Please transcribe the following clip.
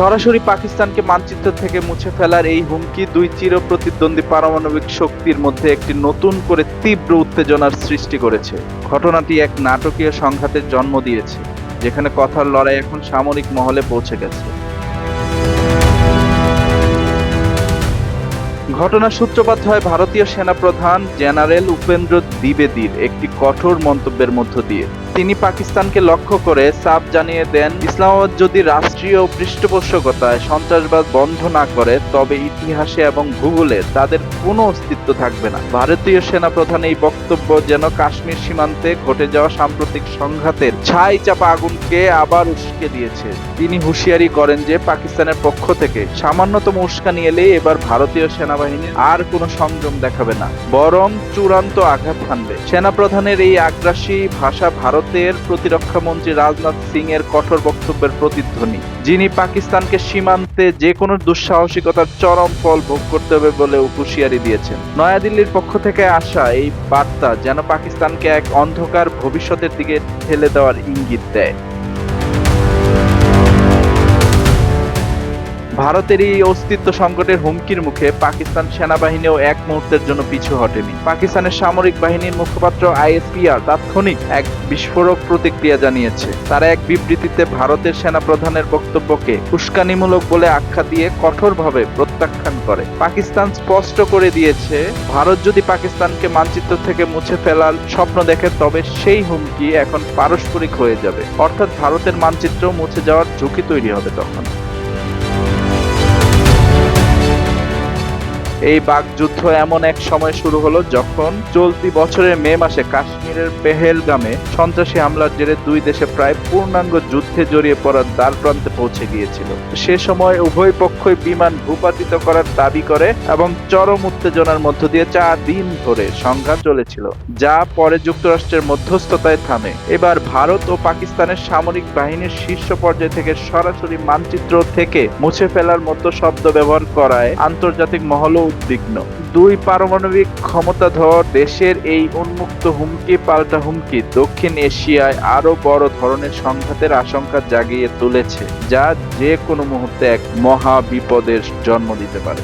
সরাসরি পাকিস্তানকে মানচিত্র থেকে মুছে ফেলার এই হুমকি দুই চির প্রতিদ্বন্দ্বী পারমাণবিক শক্তির মধ্যে একটি নতুন করে তীব্র উত্তেজনার সৃষ্টি করেছে। ঘটনাটি এক নাটকীয় সংঘাতের জন্ম দিয়েছে, যেখানে কথার লড়াই এখন সামরিক মহলে পৌঁছে গেছে। ঘটনার সূত্রপাত হয় ভারতীয় সেনাপ্রধান জেনারেল উপেন্দ্র দ্বিবেদীর একটি কঠোর মন্তব্যের মধ্য দিয়ে। তিনি পাকিস্তানকে লক্ষ্য করে চাপ জানিয়ে দেন, ইসলামাবাদ যদি রাষ্ট্রীয় পৃষ্ঠপোষকতায় সন্ত্রাসবাদ বন্ধ না করে, তবে ইতিহাসে এবং ভূগোলে তাদের কোনো অস্তিত্ব থাকবে না। ভারতীয় সেনাপ্রধান এই বক্তব্য যেন কাশ্মীর সীমান্তে ঘটে যাওয়া সাম্প্রতিক সংঘাতের ছাই চাপা আগুনকে আবার উস্কে দিয়েছে। তিনি হুঁশিয়ারি করেন যে পাকিস্তানের পক্ষ থেকে সামান্যতম উস্কানি এলে এবার ভারতীয় সেনাবাহিনী আর কোনো সংযম দেখাবে না, বরং চূড়ান্ত আঘাত হানবে। সেনাপ্রধানের এই আগ্রাসী ভাষা ভারতের প্রতিরক্ষা মন্ত্রী রাজনাথ সিং এর কঠোর বক্তব্যের প্রতিধ্বনি, যিনি পাকিস্তানকে সীমান্তে যে কোনো দুঃসাহসিকতার চরম ফল ভোগ করতে হবে বলে হুঁশিয়ারি দিয়েছেন। নয়াদিল্লির পক্ষ থেকে আসা এই বার্তা যেন পাকিস্তানকে এক অন্ধকার ভবিষ্যতের দিকে ঠেলে দেওয়ার ইঙ্গিত দেয়। ভারতের এই অস্তিত্ব সংকটের হুমকির মুখে পাকিস্তান সেনাবাহিনীও এক মুহূর্তের জন্য পিছু হটেনি। পাকিস্তানের সামরিক বাহিনীর মুখপাত্র আইএসপিআর তাৎক্ষণিক এক বিস্ফোরক প্রতিক্রিয়া জানিয়েছে। তারা এক বিবৃতিতে ভারতের সেনাপ্রধানের বক্তব্যকে উস্কানিমূলক বলে আখ্যা দিয়ে কঠোরভাবে প্রত্যাখ্যান করে। পাকিস্তান স্পষ্ট করে দিয়েছে, ভারত যদি পাকিস্তানকে মানচিত্র থেকে মুছে ফেলার স্বপ্ন দেখে, তবে সেই হুমকি এখন পারস্পরিক হয়ে যাবে। অর্থাৎ ভারতের মানচিত্র মুছে যাওয়ার ঝুঁকি তৈরি হবে তখন। এই বাকযুদ্ধ এমন এক সময় শুরু হলো যখন চলতি বছরের মে মাসে কাশ্মীরের পেহেলগামে সন্ত্রাসী হামলার জেরে দুই দেশে প্রায় পূর্ণাঙ্গ যুদ্ধে জড়িয়ে পড়ার দ্বার প্রান্তে পৌঁছে গিয়েছিল। সে সময় উভয় পক্ষই বিমান ভূপাতিত করার দাবি করে এবং চরম উত্তেজনার মধ্য দিয়ে চার দিন ধরে সংঘাত চলেছিল, যা পরে যুক্তরাষ্ট্রের মধ্যস্থতায় থামে। এবার ভারত ও পাকিস্তানের সামরিক বাহিনীর শীর্ষ পর্যায় থেকে সরাসরি মানচিত্র থেকে মুছে ফেলার মতো শব্দ ব্যবহার করায় আন্তর্জাতিক মহলও উদ্বিগ্ন। দুই পারমাণবিক ক্ষমতাধর দেশের এই উন্মুক্ত হুমকি পাল্টা হুমকি দক্ষিণ এশিয়ায় আরও বড় ধরনের সংঘাতের আশঙ্কা জাগিয়ে তুলেছে, যা যে কোনো মুহূর্তে এক মহা বিপদের জন্ম দিতে পারে।